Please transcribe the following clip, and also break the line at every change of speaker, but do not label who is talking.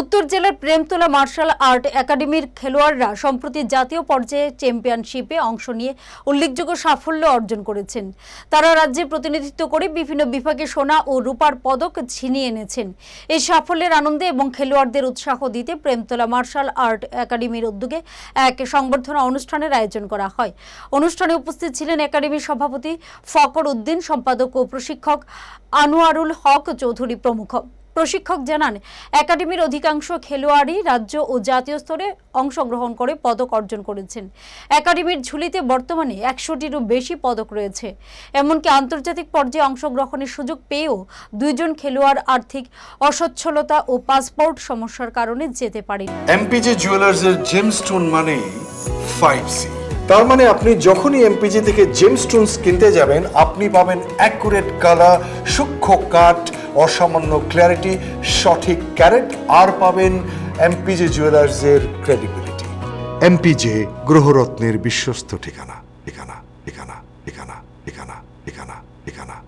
উত্তর জেলার প্রেমতোলা martial art একাডেমির খেলোয়াড়রা সম্প্রতি জাতীয় পর্যায়ে চ্যাম্পিয়নশিপে অংশ নিয়ে উল্লেখযোগ্য সাফল্য অর্জন করেছেন। তারা রাজ্যে প্রতিনিধিত্ব করে বিভিন্ন বিভাগে সোনা ও রূপার পদক ছিনিয়ে এনেছেন। এই সাফল্যের আনন্দে এবং খেলোয়াড়দের উৎসাহ দিতে প্রেমতোলা মার্শাল আর্ট একাডেমির উদ্যোগে এক সংবর্ধনা অনুষ্ঠানের আয়োজন করা হয়। অনুষ্ঠানে উপস্থিত ছিলেন একাডেমির সভাপতি ফকর উদ্দিন, সম্পাদক ও প্রশিক্ষক আনোয়ারুল হক চৌধুরী প্রমুখ। প্রশিক্ষক জানান একাডেমির অধিকাংশ খেলোয়াড়ই রাজ্য ও জাতীয় স্তরে অংশগ্রহণ করে পদক অর্জন করেছেন। একাডেমির ঝুলিতে বর্তমানে একশোটিরও বেশি পদক রয়েছে। এমনকি আন্তর্জাতিক পর্যায়ে অংশগ্রহণের সুযোগ পেয়েও দুইজন খেলোয়াড় আর্থিক অসচ্ছলতা ও পাসপোর্ট সমস্যার কারণে যেতে পারেন।
এমপিজে জুয়েলার্সের জেমস্টোন মানে ফাইভ সি তার মানে আপনি যখনই এমপিজি থেকে জেমস্টোনস কিনতে যাবেন আপনি পাবেন অ্যাকুরেট কালার সূক্ষ্ম কাট অসামান্য ক্ল্যারিটি সঠিক ক্যারেট আর পাবেন এমপিজে জুয়েলার্সের ক্রেডিবিলিটি এমপিজে গ্রহরত্নের বিশ্বস্ত ঠিকানা ঠিকানা ঠিকানা ঠিকানা ঠিকানা ঠিকানা ঠিকানা।